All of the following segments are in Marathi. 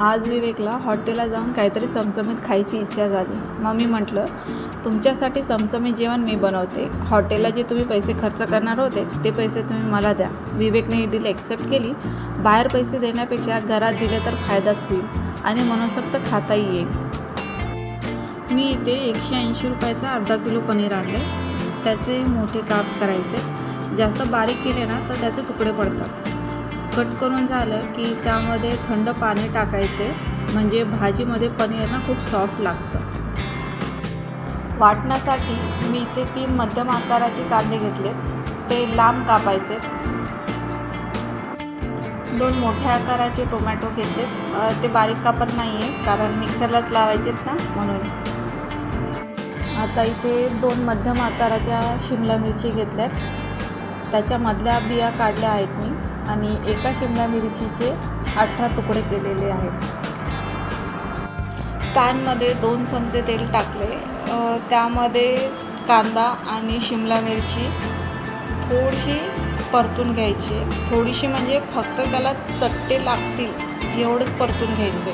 आज विवेकला हॉटेलला जाऊन काहीतरी चमचमीत खायची इच्छा झाली. मग मी म्हटलं तुमच्यासाठी चमचमीत जेवण मी बनवते. हॉटेलला जे तुम्ही पैसे खर्च करणार होते ते पैसे तुम्ही मला द्या. विवेकने ही डील ॲक्सेप्ट केली. बाहेर पैसे देण्यापेक्षा घरात दिले तर फायदाच होईल आणि मनसोक्त खाताही येईल. मी इथे एकशे ऐंशी रुपयाचा अर्धा किलो पनीर आणले. त्याचे मोठे काप करायचे. जास्त बारीक केले ना तर त्याचे तुकडे पडतात. कट करून झालं की त्यामध्ये थंड पाणी टाकायचे. म्हणजे भाजीमध्ये पनीर ना खूप सॉफ्ट लागतं. वाटण्यासाठी मी इथे तीन मध्यम आकाराचे कांदे घेतले. ते लांब कापायचे. दोन मोठ्या आकाराचे टोमॅटो घेतले. ते बारीक कापत नाही आहे कारण मिक्सरलाच लावायचेत ना म्हणून. आता इथे दोन मध्यम आकाराच्या शिमला मिरची घेतल्यात. त्याच्यामधल्या बिया काढल्या आहेत मी. आणि एका शिमला मिरचीचे अठरा तुकडे केलेले आहेत. पॅनमध्ये दोन चमचे तेल टाकले. त्यामध्ये कांदा आणि शिमला मिरची थोडीशी परतून घ्यायची. थोडीशी म्हणजे फक्त त्याला चट्टे लागतील एवढंच परतून घ्यायचं.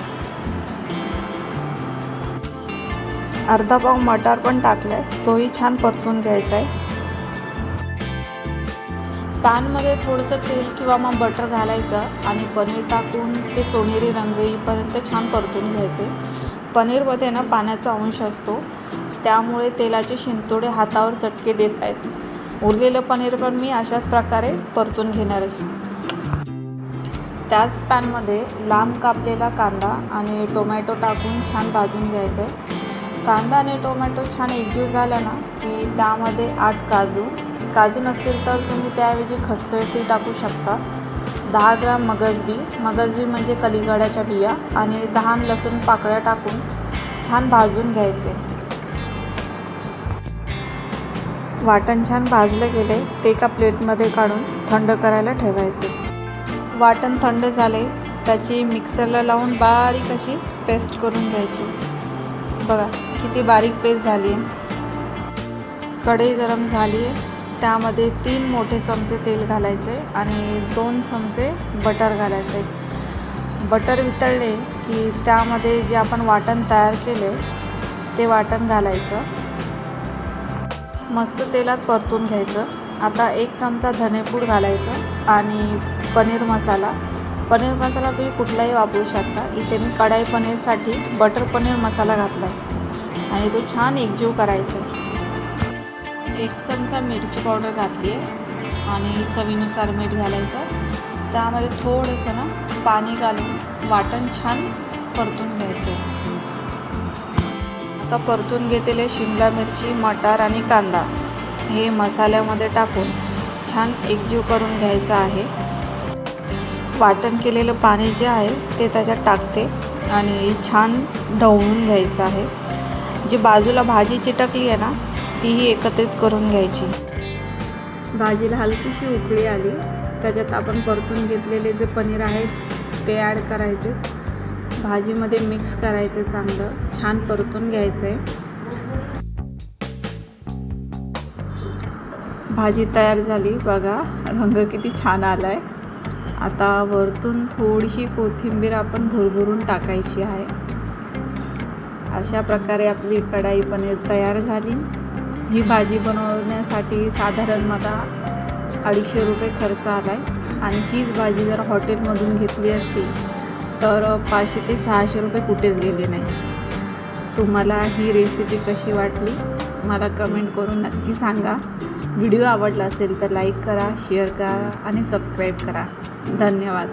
अर्धा पाव मटार पण टाकलाय तोही छान परतून घ्यायचा आहे पॅनमध्ये थोडंसं तेल किंवा मग बटर घालायचं आणि पनीर टाकून ते सोनेरी रंग येईपर्यंत छान परतून घ्यायचे. पनीरमध्ये ना पाण्याचा अंश असतो. त्यामुळे तेलाचे शिंतोडे हातावर चटके देत आहेत. उरलेलं पनीर पण मी अशाच प्रकारे परतून घेणार आहे. त्याच पॅनमध्ये लांब कापलेला कांदा आणि टोमॅटो टाकून छान भाजून घ्यायचं आहे कांदा आणि टोमॅटो छान एकजीव झाला ना की त्यामध्ये आठ काजू काजू नसतील तर तुम्ही त्याऐवजी खसखसही टाकू शकता. दहा ग्राम मगजबी. मगजबी म्हणजे कलिगड्याच्या बिया आणि दहा लसूण पाकळ्या टाकून छान भाजून घ्यायचे. वाटण छान भाजलं गेले ते एका प्लेटमध्ये काढून थंड करायला ठेवायचे. वाटण थंड झाले त्याची मिक्सरला लावून बारीक अशी पेस्ट करून घ्यायची. बघा किती बारीक पेस्ट झाली आहे कढई गरम झाली आहे त्यामध्ये तीन मोठे चमचे तेल घालायचे आणि दोन चमचे बटर घालायचे. बटर वितळले की त्यामध्ये जे आपण वाटण तयार केले ते वाटण घालायचं. मस्त तेलात परतून घ्यायचं. आता एक चमचा धनेपूड घालायचं आणि पनीर मसाला. पनीर मसाला तुम्ही कुठलाही वापरू शकता. इथे मी कढाई पनीरसाठी बटर पनीर मसाला घातला आहे आणि तो छान एकजीव करायचा आहे. एक चमचा मिरची पावडर घातली आहे आणि चवीनुसार मीठ घालायचं. त्यामध्ये थोडंसं ना पाणी घालून वाटण छान परतून घ्यायचं. आता परतून घेतलेले शिमला मिरची मटार आणि कांदा हे मसाल्यामध्ये टाकून छान एकजीव करून घ्यायचं आहे. वाटण केलेलं पाणी जे आहे ते त्याच्यात टाकते आणि छान ढवळून घ्यायचं आहे. जी बाजूला भाजी चिटकली आहे ना तीही एकत्रित करून घ्यायची. भाजीला हलकीशी उकळी आली. त्याच्यात आपण परतून घेतलेले जे पनीर आहे ते ॲड करायचे. भाजीमध्ये मिक्स करायचं चांगलं. छान परतून घ्यायचं आहे भाजी तयार झाली. बघा रंग किती छान आला आहे आता वरतून थोडीशी कोथिंबीर आपण भुरभुरून टाकायची आहे. अशा प्रकारे आपली कढाई पनीर तयार झाली. ही भाजी बनवण्यासाठी साधारण मला अडीचशे रुपये खर्च आला आहे आणि हीच भाजी जर हॉटेलमधून घेतली असती तर पाचशे ते सहाशे रुपये कुठेच गेले नाही. तुम्हाला ही रेसिपी कशी वाटली मला कमेंट करून नक्की सांगा. व्हिडिओ आवडला असेल तर लाईक करा शेअर करा आणि सबस्क्राईब करा. धन्यवाद.